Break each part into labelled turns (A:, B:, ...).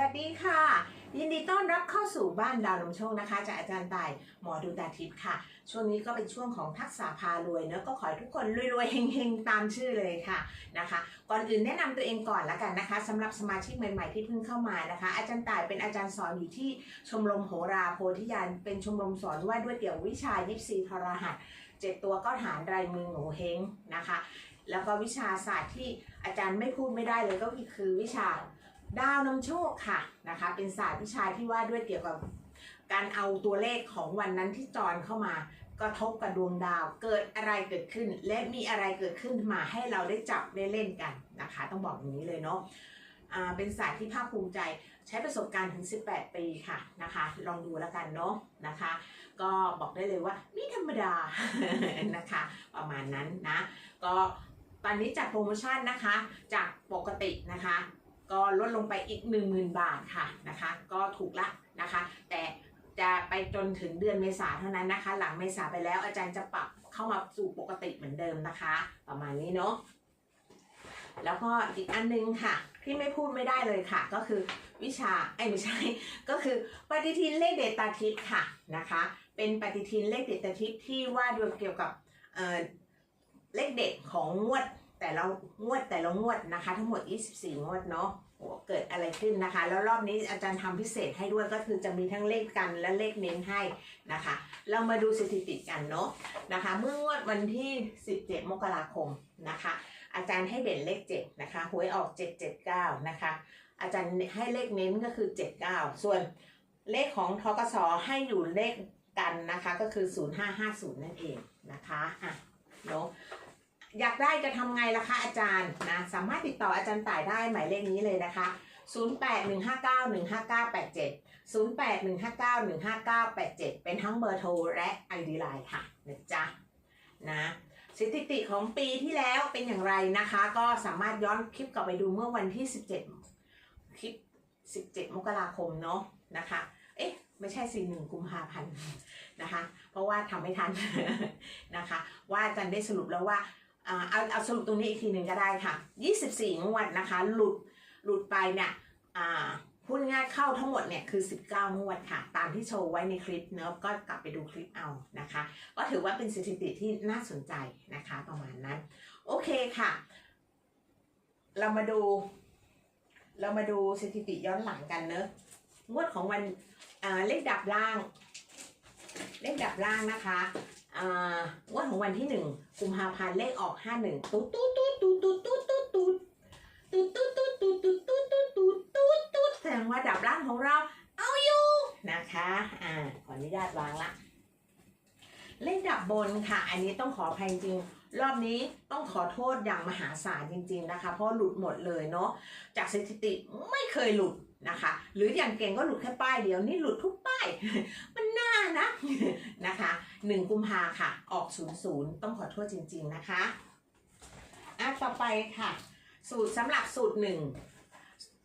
A: วัสดีค่ะ ยินดีต้อนรับเข้าสู่บ้านดาวลมโชคนะคะจากอาจารย์ตายหมอดูตาทิพย์ค่ะ ช่วงนี้ก็เป็นช่วงของทักษะพารวยเนอะก็ขอให้ทุกคนรวยๆเฮงๆ ตามชื่อเลยค่ะนะคะ ก่อนอื่นแนะนำตัวเองก่อนละกันนะคะสำหรับสมาชิกใหม่ ๆที่เพิ่งเข้ามานะคะ อาจารย์ตายเป็นอาจารย์สอนอยู่ที่ชมรมโหราโพธิญาณเป็นชมรมสอนว่าด้วยเกี่ยววิชายิปซีทรหัสเจ็ดตัวก็ฐานรายมือโงเฮงนะคะ แล้วก็วิชาศาสตร์ที่อาจารย์ไม่พูดไม่ได้เลยก็คือวิชา ดาวนำโชคค่ะนะคะเป็นศาสตร์วิชาที่ว่าด้วยเกี่ยวกับการเอาตัวเลขของวันนั้นที่จรเข้ามากระทบกับดวงดาวเกิดอะไรเกิดขึ้น และมีอะไรเกิดขึ้นมาให้เราได้จับได้เล่นกันนะคะ ต้องบอกอย่างนี้เลยเนาะอ่าเป็นศาสตร์ที่ภาคภูมิใจใช้ประสบการณ์ถึง 18 ปีค่ะนะคะ ลองดูแล้วกันเนาะนะคะ ก็บอกได้เลยว่าไม่ธรรมดานะคะ ประมาณนั้นนะ ก็ตอนนี้จัดโปรโมชั่นนะคะ จากปกตินะคะ ก็ลดลงไปอีก 10,000 บาทค่ะนะคะ ก็ถูกละนะคะ แต่จะไปจนถึงเดือนเมษาเท่านั้นนะคะ หลังเมษาไปแล้วอาจารย์จะปรับเข้ามาสู่ปกติเหมือนเดิมนะคะ ประมาณนี้เนาะแล้วก็อีกอันนึงค่ะ ที่ไม่พูดไม่ได้เลยค่ะ ก็คือวิชาไอ้ไม่ใช่ ก็คือปฏิทินเลขเดตาทิพย์ค่ะนะคะ เป็นปฏิทินเลขเดตาทิพย์ที่ว่าด้วยเกี่ยวกับเเลขเด็ดของงวด แต่ละงวดแต่ละงวดนะคะ ทั้งหมด 24 งวดเนาะเกิดอะไรขึ้นนะคะ แล้วรอบนี้อาจารย์ทำพิเศษให้ด้วยก็คือจะมีทั้งเลขกันและเลขเน้นให้นะคะ เรามาดูสถิติกันเนาะนะคะ เมื่องวดวันที่ 17 มกราคมนะคะ อาจารย์ให้เด่นเลข 7 นะคะหวยออก 779 นะคะ อาจารย์ให้เลขเน้นก็คือ 79 ส่วนเลขของทกสให้อยู่เลขกันนะคะก็คือ 0550 นั่นเองนะคะอะเนาะ อยากได้จะทำไงล่ะคะอาจารย์นะสามารถติดต่ออาจารย์ต่ายได้หมายเลขนี้เลยนะคะ 0815915987 0815915987 เป็นทั้งเบอร์โทรและ ID Line ค่ะนะจ๊ะนะสถิติของปีที่แล้วเป็นอย่างไรนะคะ ก็สามารถย้อนคลิปกลับไปดูเมื่อวันที่ 17 คลิป 17 มกราคมเนาะนะคะ เอ๊ะ ไม่ใช่สี่หนึ่งกุมภาพันธ์นะคะ เพราะว่าทำไม่ทันนะคะ ว่าอาจารย์ได้สรุปแล้วว่า เอาเอาสรุปตรงนี้อีกทีหนึ่งก็ได้ค่ะ 24 งวดนะคะ หลุดหลุดไปเนี่ยพูดง่ายเข้าทั้งหมดเนี่ยคือ 19 งวดค่ะ ตามที่โชว์ไว้ในคลิปเนอะก็กลับไปดูคลิปเอานะคะ ก็ถือว่าเป็นสถิติที่น่าสนใจนะคะประมาณนั้น โอเคค่ะ เรามาดู เรามาดูสถิติย้อนหลังกันเนอะงวดของวันเลขดับล่าง เลขดับล่างนะคะ วดของวันที่หนึ่งกุมภาพันธ์เลขออกห้าหนึ่งตุ๊ดตุ๊ดตุ๊ดตุ๊ดตุ๊ดตุ๊ดตุ๊ดตุ๊ดตุ๊ดตุ๊ดตุ๊ดตุ๊ดตุ๊ดตุ๊ดตุ๊ดตุ๊ดตุ๊ดแสดงว่าดับล่างของเรา เอาอยู่นะคะ อ่าขออนุญาตวางละเลขดับบนค่ะ อันนี้ต้องขออภัยจริงรอบนี้ต้องขอโทษอย่างมหาศาลจริง ๆนะคะ เพราะหลุดหมดเลยเนาะจากสถิติไม่เคยหลุดนะคะ หรืออย่างเก่งก็หลุดแค่ป้ายเดียวนี่หลุดทุกป้าย มัน น่านะนะคะหนึ่งกุมภาค่ะ ออกศูนย์ศูนย์ต้องขอโทษจริง ๆนะคะอะต่อไปค่ะ สูตรสำหรับสูตรหนึ่ง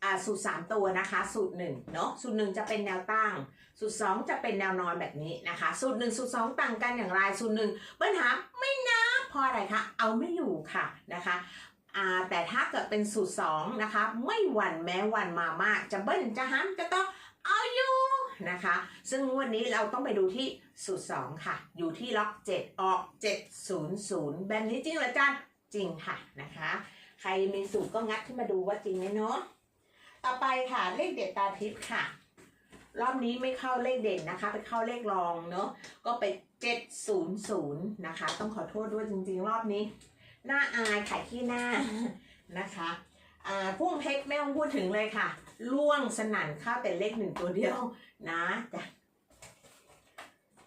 A: อ่าสูตรสามตัวนะคะ สูตรหนึ่งเนาะสูตรหนึ่งจะเป็นแนวตั้ง สูตรสองจะเป็นแนวนอนแบบนี้นะคะ สูตรหนึ่งสูตรสองต่างกันอย่างไรสูตรหนึ่งปัญหาไม่นับเพราะอะไรคะเอาไม่อยู่ค่ะนะคะอ่าแต่ถ้าเกิดเป็นสูตรสองนะคะ ไม่หวั่นแม้หวั่นมามาก จะเบิ้ลจะฮัมจะต้องเอาอยู่ นะคะ ซึ่งงวดนี้เราต้องไปดูที่สูตร 2 ค่ะ อยู่ที่ล็อก 7 ออก 700 แบบนี้จริงเหรออจารย์จริงค่ะนะคะ ใครมีสูตรก็งัดขึ้นมาดูว่าจริงไหมเนาะต่อไปค่ะเลขเด็ดตาทิพย์ค่ะ รอบนี้ไม่เข้าเลขเด่นนะคะ ไปเข้าเลขรองเนาะก็ไป 700 นะคะ ต้องขอโทษด้วยจริง ๆ รอบนี้ หน้าอายขายขี้หน้านะคะ พุ่งเพชรไม่ต้องพูดถึงเลยค่ะ ล่วงสนั่นข้าแต่เลขหนึ่งตัวเดียวนะจ้ะ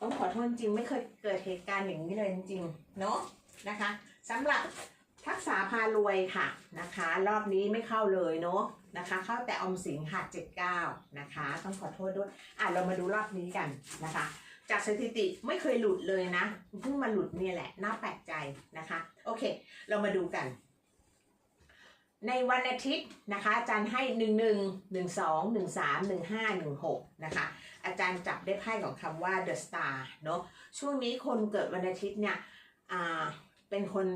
A: ต้องขอโทษจริงไม่เคยเกิดเหตุการณ์อย่างนี้เลยจริงๆเนาะนะคะสำหรับทักษาพารวยค่ะนะคะ รอบนี้ไม่เข้าเลยเนาะนะคะเข้าแต่อมสินค่ะ79นะคะ ต้องขอโทษด้วยอะเรามาดูรอบนี้กันนะคะ จากสถิติไม่เคยหลุดเลยนะเพิ่งมาหลุดเนี่ยแหละน่าแปลกใจนะคะ โอเค เรามาดูกัน ในวันอาทิตย์นะคะ อาจารย์ให้1 1 1 2 1 3 1 5 1 6นะคะ อาจารย์จับได้ไพ่ของคำว่า The Star เนอะช่วงนี้คนเกิดวันอาทิตย์เนี่ยอ่าเป็นคน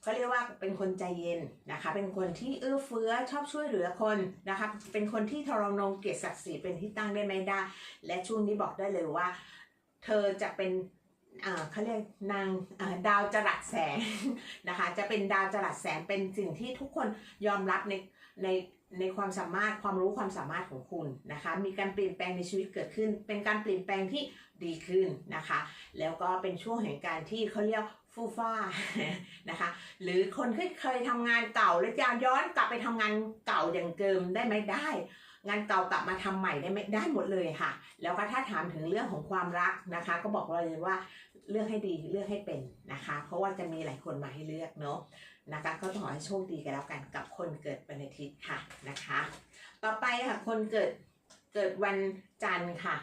A: เขาเรียกว่าเป็นคนใจเย็นนะคะ เป็นคนที่เอื้อเฟื้อชอบช่วยเหลือคนนะคะ เป็นคนที่ทรนงเกียรติศักดิ์ศรีเป็นที่ตั้งได้ไม่ได้ และช่วงนี้บอกได้เลยว่า เธอจะเป็น เขาเรียกนางดาวจรัสแสงนะคะ จะเป็นดาวจรัสแสงเป็นสิ่งที่ทุกคนยอมรับในในในความสามารถความรู้ความสามารถของคุณนะคะ มีการเปลี่ยนแปลงในชีวิตเกิดขึ้น เป็นการเปลี่ยนแปลงที่ดีขึ้นนะคะ แล้วก็เป็นช่วงแห่งการที่เขาเรียกฟูฟ้านะคะ หรือคนที่เคยทำงานเก่าแล้วจะย้อนกลับไปทำงานเก่าอย่างเดิมได้ไหมได้ งานเก่ากลับมาทำใหม่ได้ไหมได้หมดเลยค่ะ แล้วก็ถ้าถามถึงเรื่องของความรักนะคะ ก็บอกเลยว่าเลือกให้ดีเลือกให้เป็นนะคะ เพราะว่าจะมีหลายคนมาให้เลือกเนาะนะคะก็ขอให้โชคดีกันแล้วกันกับคนเกิดวันอาทิตย์ค่ะนะคะ ต่อไปค่ะคนเกิดเกิดวันจันทร์ค่ะ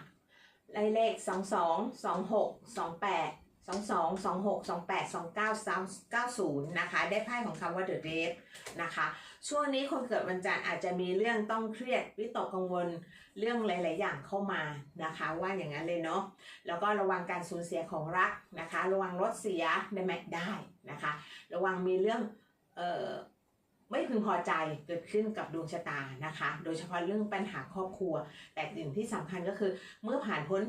A: เลขเลขสองสองสองหกสองแปด สองสองสองหกสองแปดสองเก้าสามเก้าศูนย์นะคะ ได้ไพ่ของคำว่า the death นะคะ ช่วงนี้คนเกิดวันจันทร์อาจจะมีเรื่องต้องเครียดวิตกกังวลเรื่องหลาย ๆ อย่างเข้ามานะคะ ว่าอย่างนั้นเลยเนาะแล้วก็ระวังการสูญเสียของรักนะคะ ระวังรถเสียได้ไหมได้นะคะ ระวังมีเรื่องเอ่อไม่พึงพอใจเกิดขึ้นกับดวงชะตานะคะ โดยเฉพาะเรื่องปัญหาครอบครัว แต่สิ่งที่สำคัญก็คือเมื่อผ่านพ้น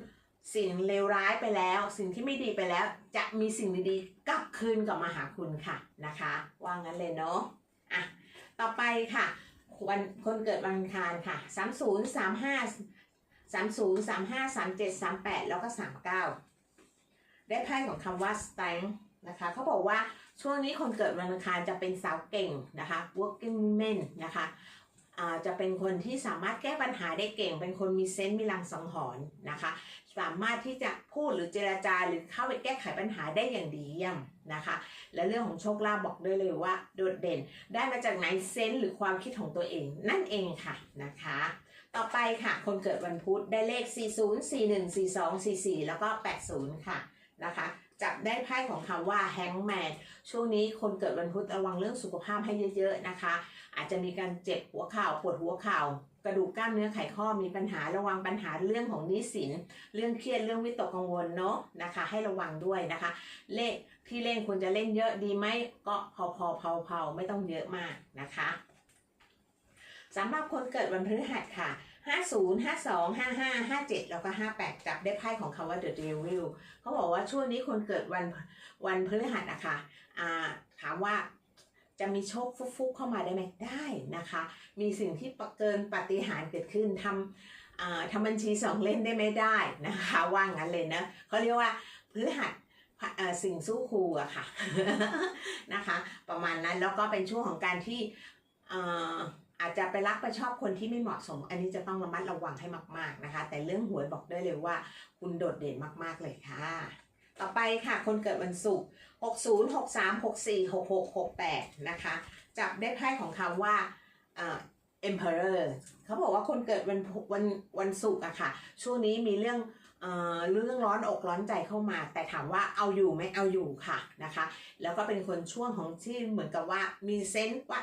A: สิ่งเลวร้ายไปแล้ว สิ่งที่ไม่ดีไปแล้ว จะมีสิ่งดีๆกลับคืนกลับมาหาคุณค่ะนะคะ ว่างั้นเลยเนาะอะต่อไปค่ะวันคนเกิดวันอังคารค่ะ 30 35 30 35 37 38 แล้วก็ 39 ได้ไพ่ของคำว่า strength นะคะเขาบอกว่าช่วงนี้คนเกิดวันอังคารจะเป็นสาวเก่งนะคะ working woman นะคะ จะเป็นคนที่สามารถแก้ปัญหาได้เก่ง เป็นคนมีเซนส์มีลังสังหรณ์นะคะ สามารถที่จะพูดหรือเจราจาหรือเข้าไปแก้ไขปัญหาได้อย่างดีเยี่ยมนะคะ และเรื่องของโชคลาภบอกได้เลยว่าโดดเด่น ได้มาจากไหนเซนส์หรือความคิดของตัวเองนั่นเองค่ะนะคะ ต่อไปค่ะ คนเกิดวันพุธได้เลข 40 41 42 44 แล้วก็ 80 ค่ะนะคะ จับได้ไพ่ของคำว่าแฮงแมนช่วงนี้คนเกิดวันพุธระวังเรื่องสุขภาพให้เยอะๆนะคะ อาจจะมีการเจ็บหัวเข่าปวดหัวเข่ากระดูกกล้ามเนื้อไขข้อมีปัญหาระวังปัญหาเรื่องของหนี้สิน เรื่องเครียดเรื่องวิตกกังวลเนาะนะคะ ให้ระวังด้วยนะคะ เลขที่เล่นควรจะเล่นเยอะดีไหมก็พอพอเผาเผาไม่ต้องเยอะมากนะคะสำหรับคนเกิดวันพฤหัสค่ะ 50 52 55 57 แล้วก็ 58 จับได้ไพ่ของคำว่า The Devil เขาบอกว่าช่วงนี้คนเกิดวันวันพฤหัสนะคะอ่าถามว่าจะมีโชคฟุกๆเข้ามาได้ไหมได้นะคะ มีสิ่งที่เกินปฏิหารเกิดขึ้นทำอ่าทำบัญชีสองเล่มได้ไม่ได้นะคะว่างั้นเลยนะเขาเรียกว่าพฤหัสสิ่งสู้ครูอะค่ะนะคะ ประมาณนั้นแล้วก็เป็นช่วงของการที่ อาจจะไปรักไปชอบคนที่ไม่เหมาะสม อันนี้จะต้องระมัดระวังให้มาก ๆนะคะ แต่เรื่องหวยบอกได้เลยว่า คุณโดดเด่นมากๆเลยค่ะ ต่อไปค่ะ คนเกิดวันศุกร์60 63 64 66 68 นะคะ จับได้ไพ่ของคำว่าเอ่อ emperor เขาบอกว่าคนเกิดวันวันวันศุกร์อะค่ะ ช่วงนี้มีเรื่องเอ่อเรื่องร้อนอกร้อนใจเข้ามา แต่ถามว่าเอาอยู่ไหมเอาอยู่ค่ะนะคะ แล้วก็เป็นคนช่วงของที่เหมือนกับว่ามีเซนส์ว่า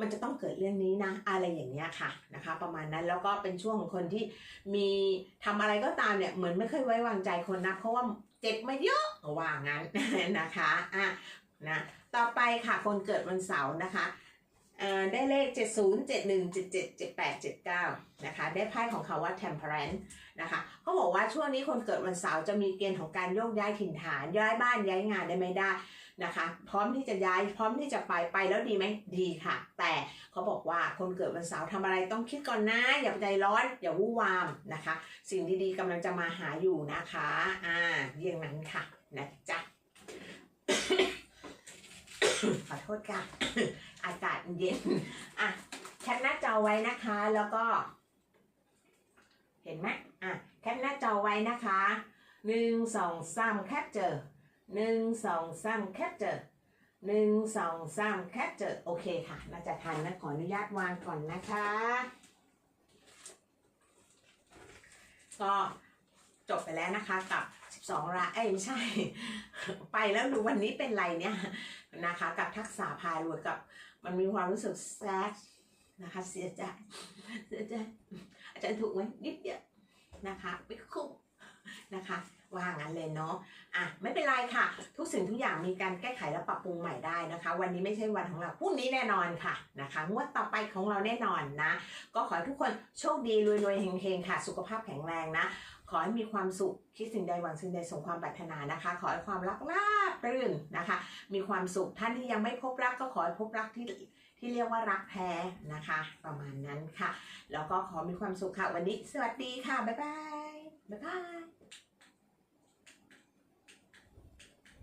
A: มันจะต้องเกิดเรื่องนี้นะอะไรอย่างเงี้ยค่ะนะคะ ประมาณนั้นแล้วก็เป็นช่วงของคนที่มีทำอะไรก็ตามเนี่ยเหมือนไม่เคยไว้วางใจคนนะเพราะว่าเจ็บมาเยอะว่างั้นนะคะอะนะต่อไปค่ะคนเกิดวันเสาร์นะคะ ได้เลข 70 71 77 78 79นะคะ ได้ไพ่ของเขาว่า temperance นะคะเขาบอกว่าช่วงนี้คนเกิดวันเสาร์จะมีเกณฑ์ของการโยกย้ายถิ่นฐาน ย้ายบ้านย้ายงานได้ไม่ได้นะคะ พร้อมที่จะย้ายพร้อมที่จะไปไปแล้วดีไหมดีค่ะ แต่เขาบอกว่าคนเกิดวันเสาร์ทำอะไรต้องคิดก่อนนะอย่าใจร้อนอย่าวู่วามนะคะ สิ่งดีๆกำลังจะมาหาอยู่นะคะอ่าเยี่ยงนั้นค่ะนะจ๊ะขอโทษค่ะ อากาศเย็น อะแคปหน้าจอไว้นะคะ แล้วก็ เห็นไหมอะแคปหน้าจอไว้นะคะหนึ่งสองสามแคปเจอหนึ่งสองสามแคปเจอหนึ่งสองสามแคปเจอโอเคค่ะ น่าจะทันนะขออนุญาตวางก่อนนะคะ ก็จบไปแล้วนะคะกับ 12 รา เอ้ยไม่ใช่ ไปแล้วดูวันนี้เป็นไรเนี่ยนะคะ กับทักษะพารวยกับ มันมีความรู้สึกแซดนะคะเสียใจเสียใจอาจารย์ถูกไหมนิดเดียวนะคะไม่คุ้มนะคะว่างั้นเลยเนาะอะไม่เป็นไรค่ะ ทุกสิ่งทุกอย่างมีการแก้ไขและปรับปรุงใหม่ได้นะคะ วันนี้ไม่ใช่วันของเราพรุ่งนี้แน่นอนค่ะนะคะงวดต่อไปของเราแน่นอนนะ ก็ขอให้ทุกคนโชคดีรวยๆเฮงๆค่ะ สุขภาพแข็งแรงนะ ขอให้มีความสุข คิดสิ่งใดหวังสิ่งใดสมความปรารถนานะคะ ขอให้ความรักราบรื่นนะคะ มีความสุขท่านที่ยังไม่พบรักก็ขอให้พบรักที่ที่เรียกว่ารักแท้นะคะ ประมาณนั้นค่ะ แล้วก็ขอมีความสุขค่ะ วันนี้สวัสดีค่ะ บ๊ายบายบ๊ายบาย